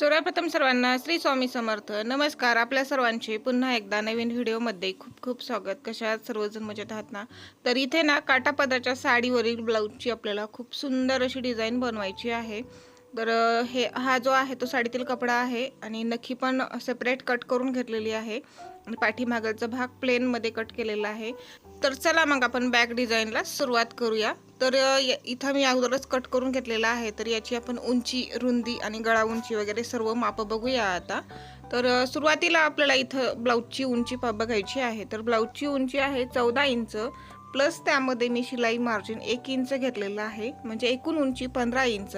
सर्वप्रथम सर्वांना श्री स्वामी समर्थ. नमस्कार आपल्या सर्वांचे. पुन्हा एकदा नवीन व्हिडिओमध्ये खूप खूप स्वागत. कशा सर्वजण? मजेत आहात ना? तर इथे ना काटापदाच्या साडीवरील ब्लाऊजची आपल्याला खूप सुंदर अशी डिझाईन बनवायची आहे. तर हे हा जो आहे तो साडीतील कपडा आहे आणि नखी पण सेपरेट कट करून घेतलेली आहे. आणि पाठीमागाचा भाग प्लेनमध्ये कट केलेला आहे. तर चला मग आपण बॅक डिझाईनला सुरुवात करूया. तर य- इथं मी अगोदरच कट करून घेतलेला आहे. तर याची आपण उंची रुंदी आणि गळा उंची वगैरे सर्व मापं बघूया आता. तर सुरुवातीला आपल्याला इथं ब्लाऊजची उंची बघायची आहे. तर ब्लाऊजची उंची आहे चौदा इंच. प्लस त्यामध्ये मी शिलाई मार्जिन एक इंच घेतलेलं आहे. म्हणजे एकूण उंची पंधरा इंच.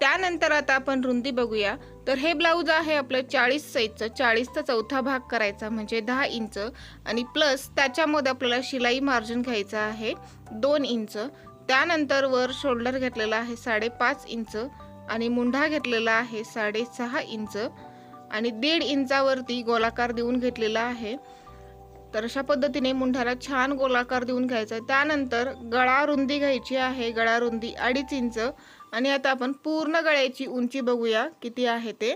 त्यानंतर आता आपण रुंदी बघूया. तर हे ब्लाऊज आहे आपलं चाळीस साईजचं चाळीसचा चौथा भाग करायचा म्हणजे दहा इंच. आणि प्लस त्याच्यामध्ये आपल्याला शिलाई मार्जिन घ्यायचं आहे दोन इंच. त्यानंतर वर शोल्डर घेतलेला आहे साडेपाच इंच. आणि मुंढा घेतलेला आहे साडेसहा इंच. आणि दीड इंचावरती गोलाकार देऊन घेतलेला आहे. तर अशा पद्धतीने मुंढ्याला छान गोलाकार देऊन घ्यायचा आहे. त्यानंतर गळा रुंदी घ्यायची आहे. गळा रुंदी अडीच इंच. आणि आता आपण पूर्ण गळ्याची उंची बघूया किती आहे ते.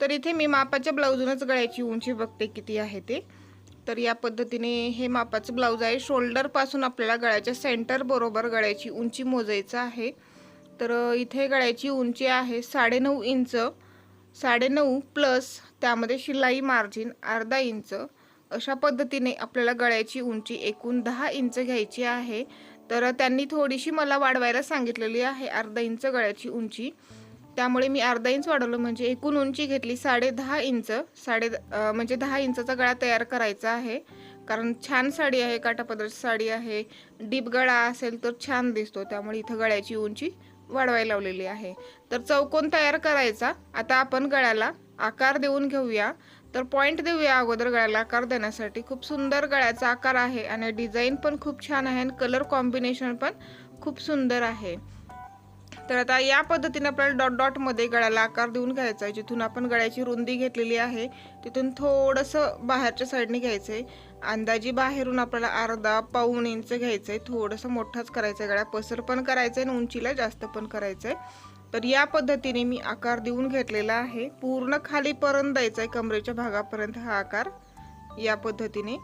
तर इथे मी मापाच्या ब्लाऊजूनच गळ्याची उंची बघते किती आहे ते. तर या पद्धतीने हे मापाचं ब्लाऊज आहे. शोल्डरपासून आपल्याला गळ्याच्या सेंटर बरोबर गळ्याची उंची मोजायचं आहे. तर इथे गळ्याची उंची आहे साडेनऊ इंच साडेनऊ प्लस त्यामध्ये शिलाई मार्जिन अर्धा इंच. अशा पद्धतीने आपल्याला गळ्याची उंची एकूण दहा इंच घ्यायची आहे. तर त्यांनी थोडीशी मला वाढवायला सांगितलेली आहे अर्धा इंच गळ्याची उंची. त्यामुळे मी अर्धा इंच वाढवलं म्हणजे एकूण उंची घेतली साडे दहा इंच साडे म्हणजे दहा इंचाचा गळा तयार करायचा आहे. कारण छान साडी आहे काटापदराची साडी आहे डीप गळा असेल तर छान दिसतो. त्यामुळे इथं गळ्याची उंची वाढवायला लावलेली आहे. तर चौकोन तयार करायचा. आता आपण गळ्याला आकार देऊन घेऊया. तर पॉईंट देऊया अगोदर गळ्याला. आकार देण्यासाठी खूप सुंदर गळ्याचा आकार आहे आणि डिझाईन पण खूप छान आहे आणि कलर कॉम्बिनेशन पण खूप सुंदर आहे. तर आता या पद्धतीने आपल्याला डॉट डॉटमध्ये गळ्याला आकार देऊन घ्यायचा आहे. जिथून आपण गळ्याची रुंदी घेतलेली आहे तिथून थोडंसं बाहेरच्या साईडने घ्यायचं आहे अंदाजी बाहेरून आपल्याला अर्धा पाऊण इंच घ्यायचं आहे थोडंसं मोठाच करायचं आहे गळ्या पसर पण करायचं आहे आणि उंचीला जास्त पण करायचं आहे तर या पद्धतीने मी आकार देऊन घेतलेला आहे. पूर्ण खालीपर्यंत द्यायचा आहे कमरेच्या भागापर्यंत हा आकार. या पद्धतीने.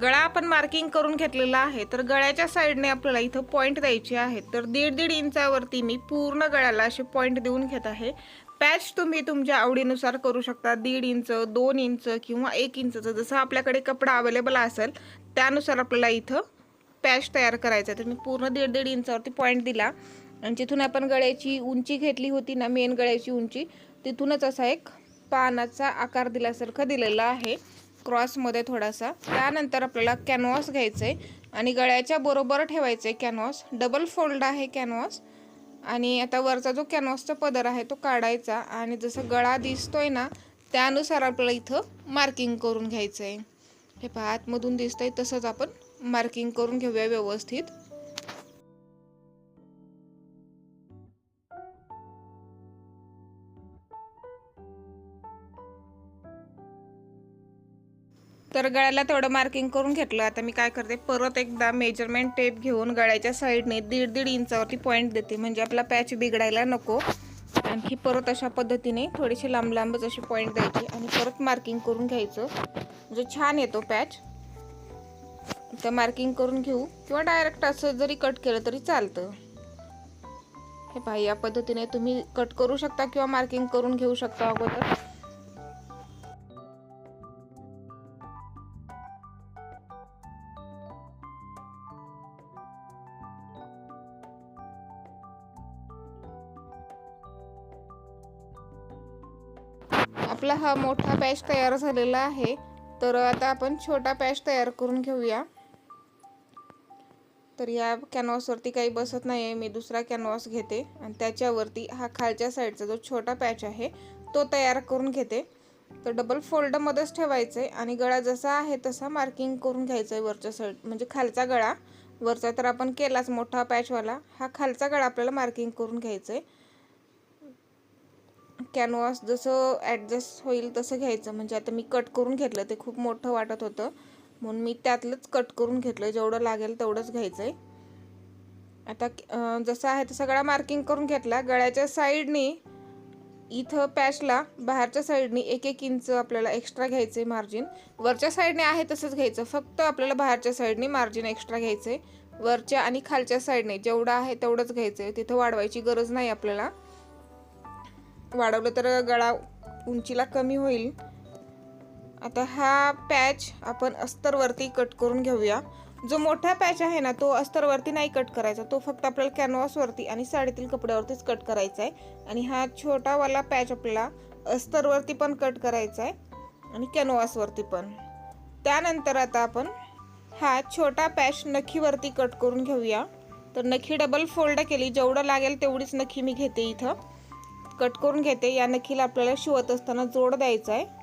गळा आपण मार्किंग करून घेतलेला आहे. तर गळ्याच्या साईडने आपल्याला इथं पॉईंट द्यायचे आहेत तर दीड दीड इंचावरती मी पूर्ण गळ्याला असे पॉईंट देऊन घेत आहे. पॅच तुम्ही तुमच्या आवडीनुसार करू शकता. दीड इंच दोन इंच किंवा एक इंचचं. जसं आपल्याकडे कपडा अवेलेबल असेल त्यानुसार आपल्याला इथं पॅच तयार करायचा आहे. तर मी पूर्ण दीड दीड इंचावरती पॉईंट दिला. आणि जिथून आपण गळ्याची उंची घेतली होती ना मेन गळ्याची उंची तिथूनच असा एक पानाचा आकार दिल्यासारखं दिलेला आहे. क्रॉसमध्ये थोडासा. त्यानंतर आपल्याला कॅनव्हास घ्यायचं आहे आणि गळ्याच्या बरोबर ठेवायचं आहे कॅनव्हास डबल फोल्ड आहे कॅनव्हास आणि आता वरचा जो कॅनव्हासचा पदर आहे तो काढायचा. आणि जसं गळा दिसतोय ना त्यानुसार आपल्याला इथं मार्किंग करून घ्यायचं आहे हे पहा आतमधून दिसतंय तसंच आपण मार्किंग करून घेऊया व्यवस्थित. तर गळ्याला थोडं मार्किंग करून घेतलं. आता मी काय करते परत एकदा मेजरमेंट टेप घेऊन गळ्याच्या साईडने दीड दीड इंचावरती पॉईंट देते. म्हणजे आपला पॅच बिघडायला नको. आणखी परत अशा पद्धतीने थोडीशी लांब लांबच अशी पॉईंट द्यायची आणि परत मार्किंग करून घ्यायचं. म्हणजे छान येतो पॅच तर मार्किंग करून घेऊ किंवा डायरेक्ट असं जरी कट केलं तरी चालतं. हे पहा या पद्धतीने तुम्ही कट करू शकता किंवा मार्किंग करून घेऊ शकता अगोदर. आपला हा मोठा पॅच तयार झालेला आहे. तर आता आपण छोटा पॅच तयार करून घेऊया. तर या कॅनव्हासवरती काही बसत नाही आहे मी दुसरा कॅनव्हास घेते. आणि त्याच्यावरती हा खालच्या साईडचा जो छोटा पॅच आहे तो तयार करून घेते. तर डबल फोल्डमध्येच ठेवायचं आहे आणि गळा जसा आहे तसा मार्किंग करून घ्यायचं आहे वरच्या साईड म्हणजे खालचा गळा. वरचा तर आपण केलाच मोठा पॅचवाला हा खालचा गळा आपल्याला मार्किंग करून घ्यायचं आहे कॅनव्हास जसं ॲडजस्ट होईल तसं घ्यायचं. म्हणजे आता मी कट करून घेतलं ते खूप मोठं वाटत होतं. म्हणून मी त्यातलंच कट करून घेतलं जेवढं लागेल तेवढंच घ्यायचं आहे आता जसं आहे तसं गळा मार्किंग करून घेतला. गळ्याच्या साईडनी इथं पॅचला बाहेरच्या साईडनी एक एक इंच आपल्याला एक्स्ट्रा घ्यायचं आहे मार्जिन वरच्या साईडने आहे तसंच घ्यायचं. फक्त आपल्याला बाहेरच्या साईडनी मार्जिन एक्स्ट्रा घ्यायचं आहे वरच्या आणि खालच्या साईडने जेवढं आहे तेवढंच घ्यायचं आहे तिथं वाढवायची गरज नाही आपल्याला. वाढवलं तर गळा उंचीला कमी होईल. आता हा पॅच आपण अस्तरवरती कट करून घेऊया. जो मोठा पॅच आहे ना तो अस्तरवरती नाही कट करायचा. तो फक्त आपल्याला कॅनव्हासवरती आणि साडीतील कपड्यावरतीच कट करायचा आहे. आणि हा छोटावाला पॅच आपल्याला अस्तरवरती पण कट करायचा आहे आणि कॅनव्हासवरती पण. त्यानंतर आता आपण हा छोटा पॅच नखीवरती कट करून घेऊया. तर नखी डबल फोल्ड केली. जेवढं लागेल तेवढीच नखी मी घेते इथं. कट करून घेते. या नखीला आपल्याला शिवत असताना जोड द्यायचा आहे.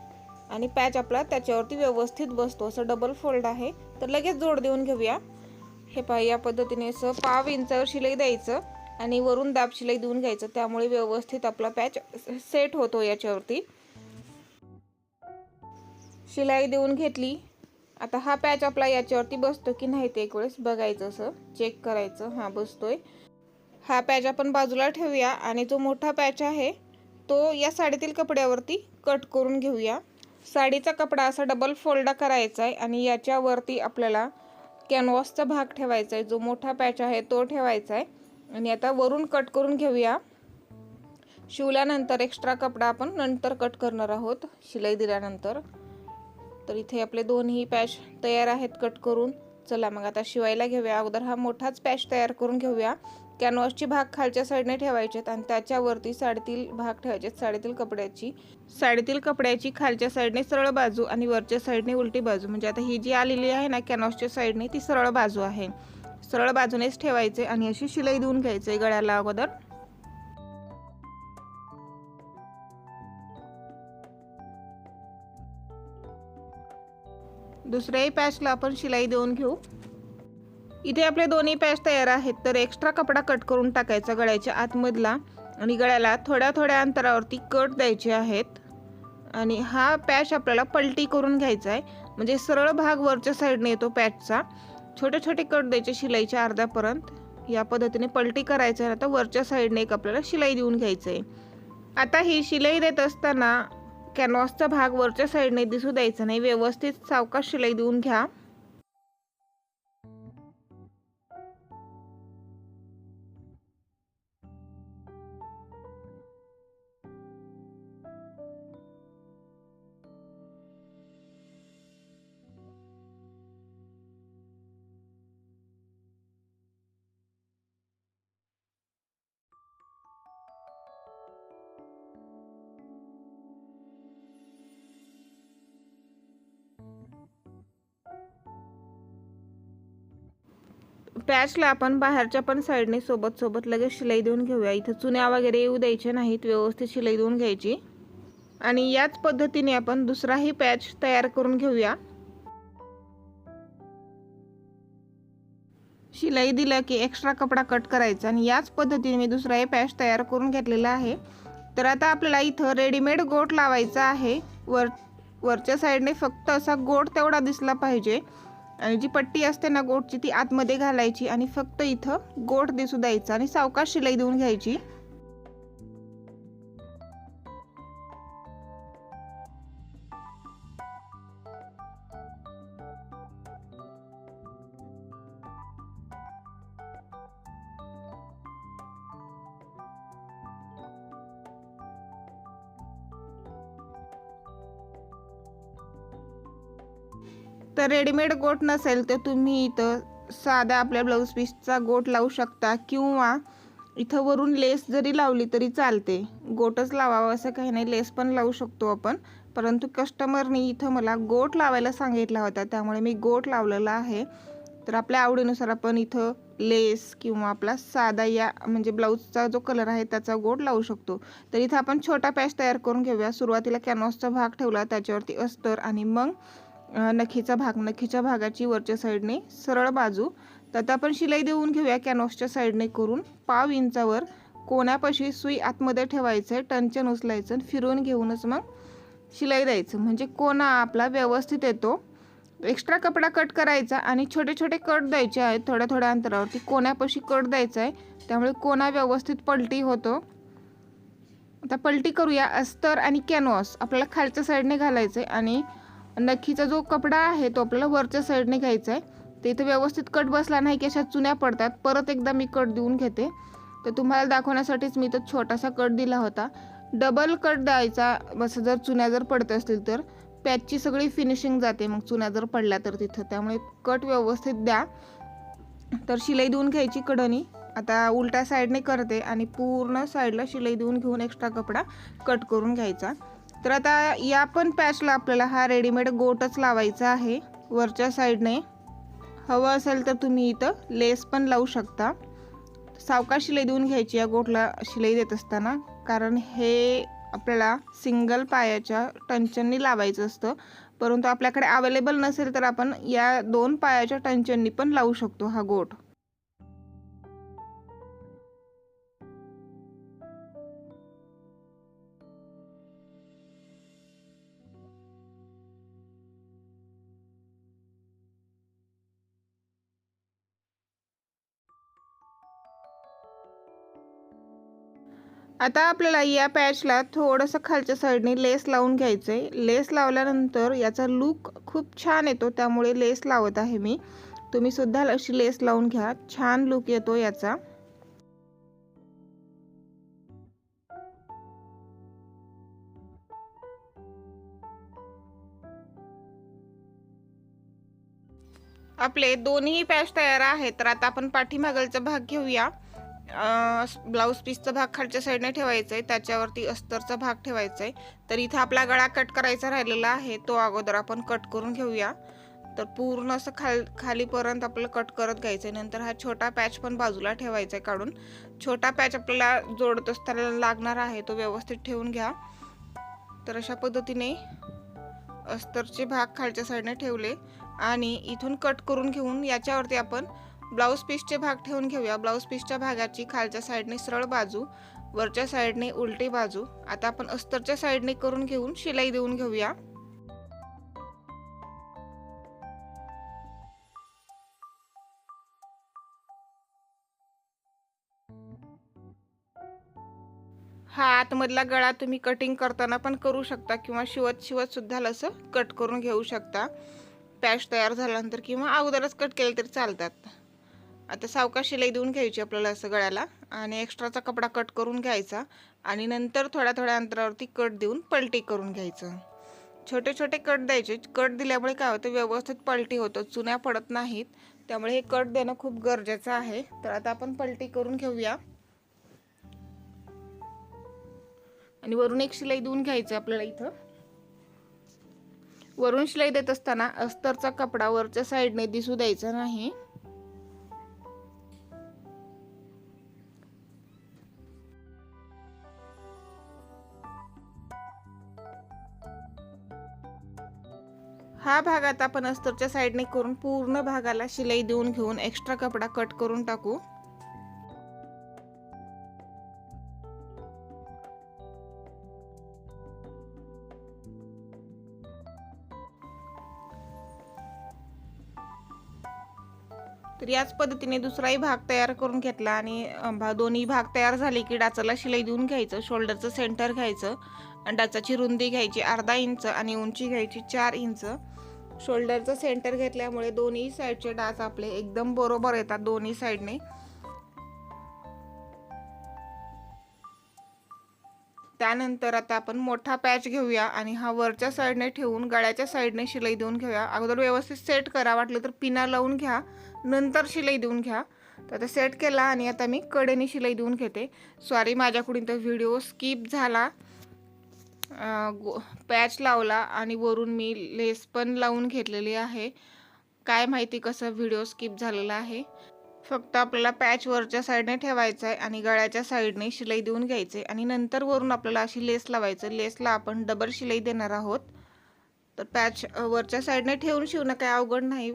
आणि पॅच आपला त्याच्यावरती व्यवस्थित बसतो. असं डबल फोल्ड आहे. तर लगेच जोड देऊन घेऊया. हे पहा या पद्धतीने असं पाव इंचावर शिलाई द्यायचं आणि वरून दाब शिलाई देऊन घ्यायचं. त्यामुळे व्यवस्थित आपला पॅच सेट होतो याच्यावरती. शिलाई देऊन घेतली. आता हा पॅच आपला याच्यावरती बसतो की नाही ते एक वेळेस बघायचं असं. चेक करायचं. हां बसतोय. हा पॅच आपण बाजूला ठेवूया आणि जो मोठा पॅच आहे तो या साडीतील कपड्यावरती कट करून घेऊया. साडीचा कपडा असा डबल फोल्ड करायचा आहे आणि याच्यावरती आपल्याला कॅनव्हासचा भाग ठेवायचा आहे जो मोठा पॅच आहे तो ठेवायचा आहे आणि आता वरून कट करून घेऊया. शिवल्यानंतर एक्स्ट्रा कपडा आपण नंतर कट करणार आहोत शिलाई दिल्यानंतर. तर इथे आपले दोन्ही पॅच तयार आहेत कट करून. चला मग आता शिवायला घेऊया. अगोदर हा मोठाच पॅच तयार करून घेऊया. कॅनव्हासचे भाग खालच्या साईडने ठेवायचेत आणि त्याच्यावरती साडीतील भाग ठेवायचे साडीतील कपड्याची साडीतील कपड्याची खालच्या साईडने सरळ बाजू आणि वरच्या साईडने उलटी बाजू. म्हणजे आता ही जी आलेली आहे ना कॅनव्हासच्या साईडने ती सरळ बाजू आहे. सरळ बाजूनेच ठेवायचे आणि अशी शिलाई देऊन घ्यायचे गळ्याला अगोदर. दुसऱ्याही पॅचला आपण शिलाई देऊन घेऊ. इथे आपले दोन्ही पॅच तयार आहेत. तर एक्स्ट्रा कपडा कट करून टाकायचा गळ्याच्या आतमधला. आणि गळ्याला थोड्या थोड्या अंतरावरती कट द्यायचे आहेत. आणि हा पॅच आपल्याला पलटी करून घ्यायचा आहे. म्हणजे सरळ भाग वरच्या साईडने येतो पॅचचा. छोटे छोटे कट द्यायचे शिलाईच्या अर्ध्यापर्यंत. या पद्धतीने पलटी करायचं आहे. आता वरच्या साईडने एक आपल्याला शिलाई देऊन घ्यायचं आहे. आता ही शिलाई देत असताना कॅनव्हासचा भाग वरच्या साईडने दिसू द्यायचा नाही. व्यवस्थित सावकाश शिलाई देऊन घ्या. पॅचला आपण बाहेरच्या पण साईडने सोबत सोबत लगेच शिलाई देऊन घेऊया. इथं चुन्या वगैरे येऊ द्यायच्या नाहीत व्यवस्थित शिलाई देऊन घ्यायची. आणि याच पद्धतीने आपण दुसराही पॅच तयार करून घेऊया. शिलाई दिलं की एक्स्ट्रा कपडा कट करायचा आणि याच पद्धतीने मी दुसराही पॅच तयार करून घेतलेला आहे. तर आता आपल्याला इथं रेडीमेड गोट लावायचा आहे. वर वरच्या साईडने फक्त असा गोट तेवढा दिसला पाहिजे. आणि जी पट्टी असते ना गोटची ती आतमध्ये घालायची आणि फक्त इथं गोट दिसू द्यायचा आणि सावकाश शिलाई देऊन घ्यायची. तर रेडीमेड गोट नसेल तर तुम्ही इथं साधा आपल्या ब्लाऊज पीसचा गोट लावू शकता किंवा इथं वरून लेस जरी लावली तरी चालते. गोटच लावावं असं काही नाही लेस पण लावू शकतो आपण. परंतु कस्टमरनी इथं मला गोट लावायला सांगितला होता त्यामुळे मी गोट लावलेला आहे. तर आपल्या आवडीनुसार आपण इथं लेस किंवा आपला साधा या म्हणजे ब्लाऊजचा जो कलर आहे त्याचा गोट लावू शकतो. तर इथं आपण छोटा पॅच तयार करून घेऊया. सुरुवातीला कॅनव्हासचा भाग ठेवला त्याच्यावरती अस्तर आणि मग नखीचा भाग नखीच्या भागाची वरच्या साईडने सरळ बाजू. तर आता आपण शिलाई देऊन घेऊया कॅनॉसच्या साईडने करून. पाव इंचावर कोण्यापाशी सुई आतमध्ये ठेवायचं आहे टंचन उचलायचं आणि फिरवून घेऊनच मग शिलाई द्यायचं. म्हणजे कोणा आपला व्यवस्थित येतो. एक्स्ट्रा कपडा कट करायचा आणि छोटे छोटे कट द्यायचे आहेत थोड्या थोड्या अंतरावरती. कोण्यापाशी कट द्यायचा आहे त्यामुळे कोणा व्यवस्थित पलटी होतो. आता पलटी करूया अस्तर आणि कॅनव्हास आपल्याला खालच्या साईडने घालायचं आहे आणि नखीचा जो कपडा आहे तो आपल्याला वरच्या साईडने घ्यायचा आहे तर इथं व्यवस्थित कट बसला नाही की अशा चुन्या पडतात. परत एकदा मी कट देऊन घेते. तर तुम्हाला दाखवण्यासाठीच मी तर छोटासा कट दिला होता. डबल कट द्यायचा. बस जर चुन्या जर पडत असतील तर पॅचची सगळी फिनिशिंग जाते. मग चुन्या जर पडल्या तर तिथं. त्यामुळे कट व्यवस्थित द्या. तर शिलाई देऊन घ्यायची कडणी आता उलट्या साईडने करते आणि पूर्ण साईडला शिलाई देऊन घेऊन एक्स्ट्रा कपडा कट करून घ्यायचा. तर आता या पण पॅचला आपल्याला हा रेडीमेड गोटच लावायचा आहे वरच्या साईडने. हवं असेल तर तुम्ही इथं लेस पण लावू शकता. सावका शिलाई देऊन घ्यायची या गोटला शिलाई देत असताना कारण हे आपल्याला सिंगल पायाच्या टंचननी लावायचं असतं. परंतु आपल्याकडे अवेलेबल नसेल तर आपण या दोन पायाच्या टंचननी पण लावू शकतो हा गोट. आता आपल्याला या पॅचला थोडंसं खालच्या साईडने लेस लावून घ्यायचं आहे लेस लावल्यानंतर याचा लूक खूप छान येतो त्यामुळे लेस लावत आहे मी. तुम्ही सुद्धा अशी लेस लावून घ्या छान लूक येतो याचा. आपले दोन्ही पॅच तयार आहेत तर आता आपण पाठीमागलचा भाग घेऊया. ब्लाऊज पीसचा भाग खालच्या साईडने ठेवायचा आहे त्याच्यावरती अस्तरचा भाग ठेवायचा आहे तर इथं आपला गळा कट करायचा राहिलेला आहे तो अगोदर आपण कट करून घेऊया. तर पूर्ण असं खाल खालीपर्यंत आपल्याला कट करत घ्यायचं आहे नंतर हा छोटा पॅच पण बाजूला ठेवायचा आहे काढून. छोटा पॅच आपल्याला जोडत असताना लागणार आहे तो व्यवस्थित ठेवून घ्या. तर अशा पद्धतीने अस्तरचे भाग खालच्या साईडने ठेवले आणि इथून कट करून घेऊन याच्यावरती आपण ब्लाऊज पीसचे भाग ठेवून घेऊया. ब्लाऊज पीसच्या भागाची खालच्या साईडने सरळ बाजू वरच्या साईडने उलटी बाजू. आता आपण अस्तरच्या साईडने करून घेऊन शिलाई देऊन घेऊया. हा आतमधला गळा तुम्ही कटिंग करताना पण करू शकता किंवा शिवत शिवत सुद्धा असं कट करून घेऊ शकता. पॅच तयार झाल्यानंतर किंवा अगोदरच कट केले तरी चालतात. आता सावकाश शिलाई देऊन घ्यायची आपल्याला असं गळ्याला आणि एक्स्ट्राचा कपडा कट करून घ्यायचा आणि नंतर थोड्या थोड्या अंतरावरती कट देऊन पलटी करून घ्यायचं. छोटे छोटे कट द्यायचे. कट दिल्यामुळे काय होतं व्यवस्थित पलटी होतं. चुन्या पडत नाहीत. त्यामुळे हे कट देणं खूप गरजेचं आहे. तर आता आपण पलटी करून घेऊया. आणि वरून एक शिलाई देऊन घ्यायचं आपल्याला इथं. वरून शिलाई देत असताना अस्तरचा कपडा वरच्या साईडने दिसू द्यायचा नाही. हा भाग आता आपण अस्तरच्या साईडने करून पूर्ण भागाला शिलाई देऊन घेऊन एक्स्ट्रा कपडा कट करून टाकू. तर याच पद्धतीने दुसराही भाग तयार करून घेतला आणि दोन्ही भाग तयार झाले की डाचाला शिलाई देऊन घ्यायचं शोल्डरचं सेंटर घ्यायचं आणि डाचाची रुंदी घ्यायची अर्धा इंच आणि उंची घ्यायची चार इंच. शोल्डरचं सेंटर घेतल्यामुळे दोन्ही साईडचे डाच आपले एकदम बरोबर येतात दोन्ही साईडने. त्यानंतर आता आपण मोठा पॅच घेऊया आणि हा वरच्या साईडने ठेवून गळ्याच्या साईडने शिलाई देऊन घेऊया. अगोदर व्यवस्थित सेट करा वाटलं तर पिना लावून घ्या नंतर शिलाई देऊन घ्या. तर आता सेट केला आणि आता मी कडेने शिलाई देऊन घेते. सॉरी माझ्याकडून तर व्हिडिओ स्किप झाला. पॅच लावला आणि वरून मी लेस पण लावून घेतलेली आहे. काय माहिती कसं व्हिडिओ स्किप झालेला आहे. फक्त आपल्याला पॅच वरच्या साईडने ठेवायचं आहे आणि गळ्याच्या साईडने शिलाई देऊन घ्यायचे आणि नंतर वरून आपल्याला अशी लेस लावायचं लेसला आपण डबल शिलाई देणार आहोत. तर पॅच वरच्या साईडने ठेवून शिवणं काही अवघड नाही.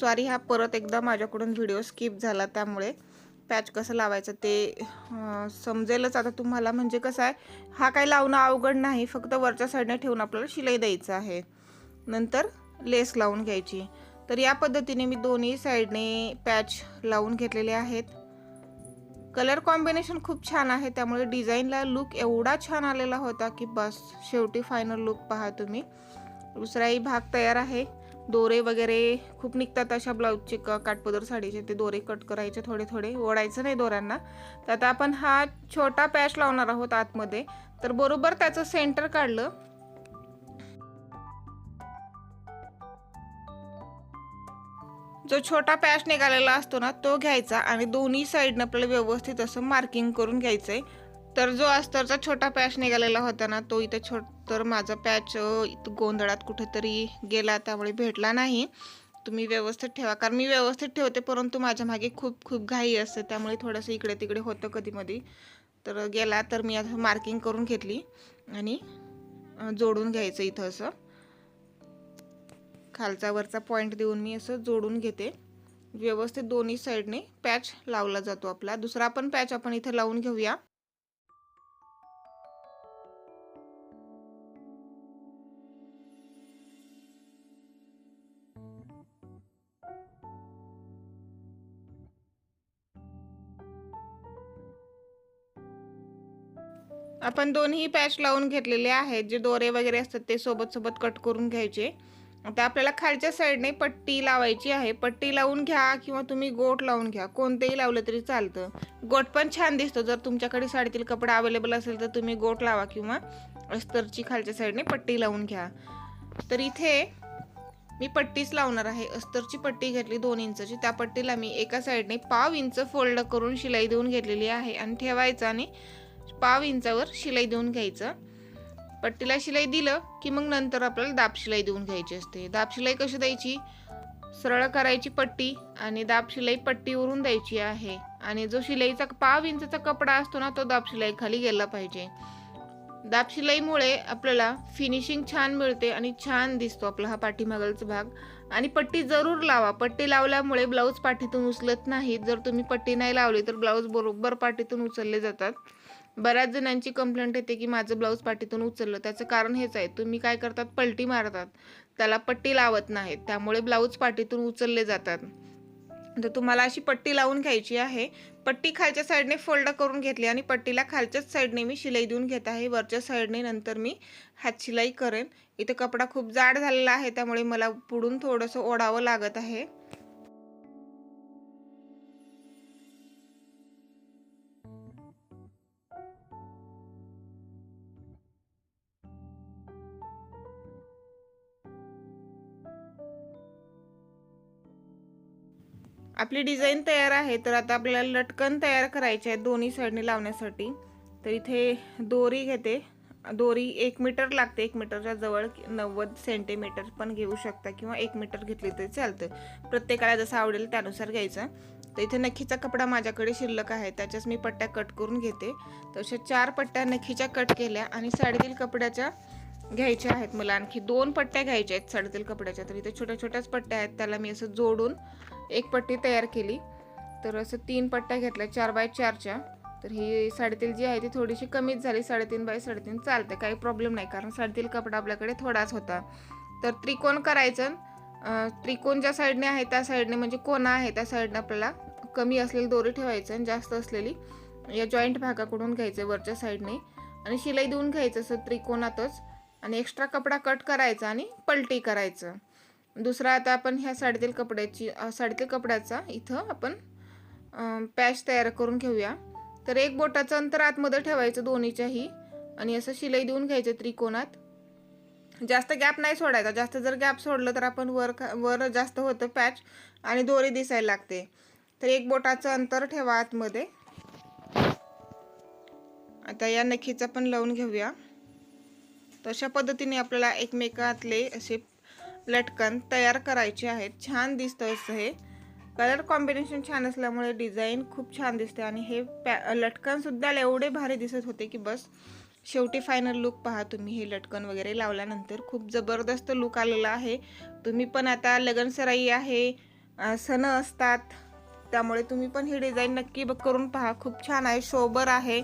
सॉरी हा परत एकदा माझ्याकडून व्हिडिओ स्किप झाला त्यामुळे. पॅच कसं लावायचं ते समजेलच. आता तुम्हाला म्हणजे कसं आहे हा काही लावणं अवघड नाही. फक्त वरच्या साईडने ठेवून आपल्याला शिलाई द्यायचं आहे. नंतर लेस लावून घ्यायची. तर या पद्धतीने मी दोन्ही साईडने पॅच लावून घेतलेले आहेत. कलर कॉम्बिनेशन खूप छान आहे. त्यामुळे डिझाईनला लुक एवढा छान आलेला होता की बस शेवटी फायनल लुक पहा तुम्ही. दुसराही भाग तयार आहे. दोरे वगैरे खूप निघतात अशा ब्लाऊजचे क काटपदर साडीचे. ते दोरे कट करायचे थोडे थोडे. ओढायचं नाही दोऱ्यांना. तर आता आपण हा छोटा पॅच लावणार आहोत आतमध्ये. तर बरोबर त्याचं सेंटर काढलं. जो छोटा पॅच निघालेला असतो ना तो घ्यायचा आणि दोन्ही साईडनं आपल्याला व्यवस्थित असं मार्किंग करून घ्यायचं आहे तर जो अस्तरचा छोटा पॅच निघालेला होता ना तो इथं छोट तर माझा पॅच गोंधळात कुठेतरी गेला त्यामुळे भेटला नाही. तुम्ही व्यवस्थित ठेवा कारण मी व्यवस्थित ठेवते परंतु माझ्या मागे खूप खूप घाई असते त्यामुळे थोडंसं इकडे तिकडे होतं कधीमधी. तर गेला तर मी आता मार्किंग करून घेतली आणि जोडून घ्यायचं इथं असं. खालचा वरचा पॉईंट देऊन मी असं जोडून घेते. व्यवस्थित दोन्ही साईडने पॅच लावला जातो आपला. दुसरा पण पॅच आपण इथे लावून घेऊया. आपण दोन्ही पॅच लावून घेतलेले आहेत. जे दोरे वगैरे असतात ते सोबत सोबत कट करून घ्यायचे. आता आपल्याला खालच्या साईडने पट्टी लावायची आहे. पट्टी लावून घ्या किंवा तुम्ही गोट लावून घ्या. कोणतेही लावलं तरी चालतं. गोट पण छान दिसतो. जर तुमच्याकडे साडीतील कपडा अवेलेबल असेल तर तुम्ही गोट लावा किंवा अस्तरची खालच्या साईडने पट्टी लावून घ्या. तर इथे मी पट्टीच लावणार आहे. अस्तरची पट्टी घेतली दोन इंचची. त्या पट्टीला मी एका साईडने पाव इंच फोल्ड करून शिलाई देऊन घेतलेली आहे. आणि ठेवायचं आणि पाव इंचावर शिलाई देऊन घ्यायचं. पट्टीला शिलाई दिलं की मग नंतर आपल्याला दाब शिलाई देऊन घ्यायची असते. दाब शिलाई कशी द्यायची? सरळ करायची पट्टी आणि दाब शिलाई पट्टीवरून द्यायची आहे. आणि जो शिलाईचा पाव इंचाचा कपडा असतो ना तो दाब शिलाई खाली गेला पाहिजे. दाब शिलाईमुळे आपल्याला फिनिशिंग छान मिळते आणि छान दिसतो आपला हा पाठीमागलचा भाग. आणि पट्टी जरूर लावा. पट्टी लावल्यामुळे ब्लाऊज पाठीतून उचलत नाहीत. जर तुम्ही पट्टी नाही लावली तर ब्लाऊज बरोबर पाठीतून उचलले जातात. बऱ्याच जणांची कंप्लेंट येते की माझं ब्लाऊज पाठीतून उचललं. त्याचं कारण हेच आहे तुम्ही काय करतात? पलटी मारतात. त्याला पट्टी लावत नाहीत. त्यामुळे ब्लाऊज पाठीतून उचलले जातात. तर तुम्हाला अशी पट्टी लावून घ्यायची आहे. पट्टी खालच्या साईडने फोल्ड करून घेतली आणि पट्टीला खालच्याच साईडने मी शिलाई देऊन घेत आहे. वरच्या साईडने नंतर मी हात शिलाई करेन. इथं कपडा खूप जाड झालेला आहे त्यामुळे मला पुढून थोडंसं ओढावं लागत आहे. आपली डिझाईन तयार आहे तर आता आपल्याला लटकन तयार करायचे आहे दोन्ही साईडने लावण्यासाठी. तर इथे दोरी घेते. दोरी एक मीटर लागते एक मीटरच्या जवळ नव्वद सेंटीमीटर पण घेऊ शकता किंवा एक मीटर घेतली तरी चालतं. प्रत्येकाला जसं आवडेल त्यानुसार घ्यायचं. तर इथे नखीचा कपडा माझ्याकडे शिल्लक आहे त्याच्याच मी पट्ट्या कट करून घेते. तर अशा चार पट्ट्या नखीच्या कट केल्या आणि साडीतील कपड्याच्या घ्यायच्या आहेत. मला आणखी दोन पट्ट्या घ्यायच्या आहेत साडीतील कपड्याच्या. तर इथे छोट्या छोट्याच पट्ट्या आहेत त्याला मी असं जोडून एक पट्टी तयार केली. तर असं तीन पट्ट्या घेतल्या चार बाय चारच्या. तर ही साडेतीन जी आहे ती थोडीशी कमीच झाली साडेतीन बाय साडेतीन चालते काही प्रॉब्लेम नाही. कारण साडेतीन कपडा आपल्याकडे थोडाच होता. तर त्रिकोण करायचं. त्रिकोण ज्या साईडने आहे त्या साईडने म्हणजे कोणा आहे त्या साईडने आपल्याला कमी असलेली दोरी ठेवायचं आणि जास्त असलेली या जॉईंट भागाकडून घ्यायचं वरच्या साईडने आणि शिलाई देऊन घ्यायचं असं त्रिकोणातच. आणि एक्स्ट्रा कपडा कट करायचा आणि पलटी करायचं. दुसरा आता आपण ह्या साडीतील कपड्याची साडीतील कपड्याचा इथं आपण पॅच तयार करून घेऊया. तर एक बोटाचं अंतर आतमध्ये ठेवायचं दोन्हीच्याही आणि असं शिलाई देऊन घ्यायचं त्रिकोणात. जास्त गॅप नाही सोडायचा. जास्त जर गॅप सोडलं तर आपण वर वर जास्त होतं पॅच आणि दोरी दिसायला लागते. तर एक बोटाचं अंतर ठेवा आतमध्ये. आता या नखीचा पण लावून घेऊया. तशा पद्धतीने आपल्याला एकमेकातले असे लटकन तयार करायचे आहेत. छान दिसतं असं हे. कलर कॉम्बिनेशन छान असल्यामुळे डिझाईन खूप छान दिसते आणि हे पॅ लटकनसुद्धा एवढे भारी दिसत होते की बस शेवटी फायनल लुक पहा तुम्ही. हे लटकन वगैरे लावल्यानंतर खूप जबरदस्त लुक आलेला आहे. तुम्ही पण आता लगनसराई आहे सण असतात. त्यामुळे तुम्ही पण ही डिझाईन नक्की ब- करून पहा. खूप छान आहे. शोबर आहे.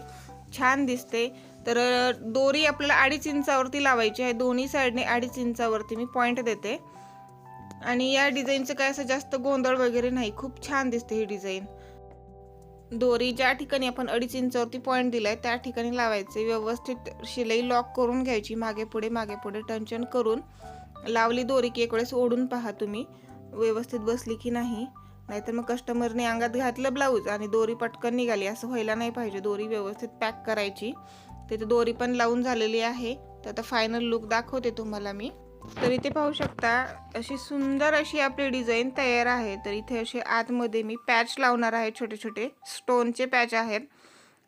छान दिसते. तर दोरी आपल्याला अडीच इंचावरती लावायची आहे. दोन्ही साईडने अडीच इंचावरती मी पॉईंट देते. आणि या डिझाईनचं काय असं जास्त गोंधळ वगैरे नाही. खूप छान दिसते ही डिझाईन दोरी ज्या ठिकाणी आपण अडीच इंचावरती पॉईंट दिलाय त्या ठिकाणी लावायचे. व्यवस्थित शिलाई लॉक करून घ्यायची. मागे पुढे मागे पुढे टंचन करून. लावली दोरी की एक वेळेस ओढून पहा तुम्ही. व्यवस्थित बसली की नाही. नाहीतर मग कस्टमरने अंगात घातलं ब्लाऊज आणि दोरी पटकन निघाली. असं व्हायला नाही पाहिजे. दोरी व्यवस्थित पॅक करायची. तिथे दोरी पण लावून झालेली आहे. तर आता फायनल लुक दाखवते तुम्हाला मी. तर इथे पाहू शकता अशी सुंदर अशी आपली डिझाईन तयार आहे. तर इथे असे आतमध्ये मी पॅच लावणार आहे छोटे छोटे स्टोनचे पॅच आहेत.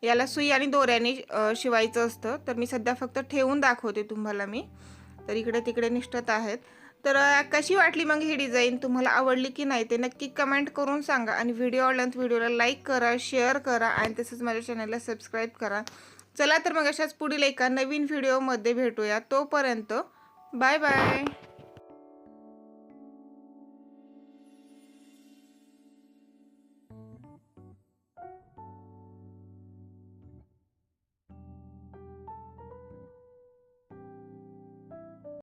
याला सुई आणि दोऱ्याने शिवायचं असतं. तर मी सध्या फक्त ठेवून दाखवते तुम्हाला मी. तर इकडे तिकडे निष्ठत आहेत. तर कशी वाटली मग ही डिझाईन तुम्हाला आवडली की नाही ते नक्की कमेंट करून सांगा. आणि व्हिडिओ आवडल्यानंतर व्हिडिओला लाईक करा शेअर करा. आणि तसंच माझ्या चॅनलला सबस्क्राईब करा. चला तर मग अशाच पुढील एका नवीन व्हिडिओमध्ये भेटूया. तोपर्यंत बाय बाय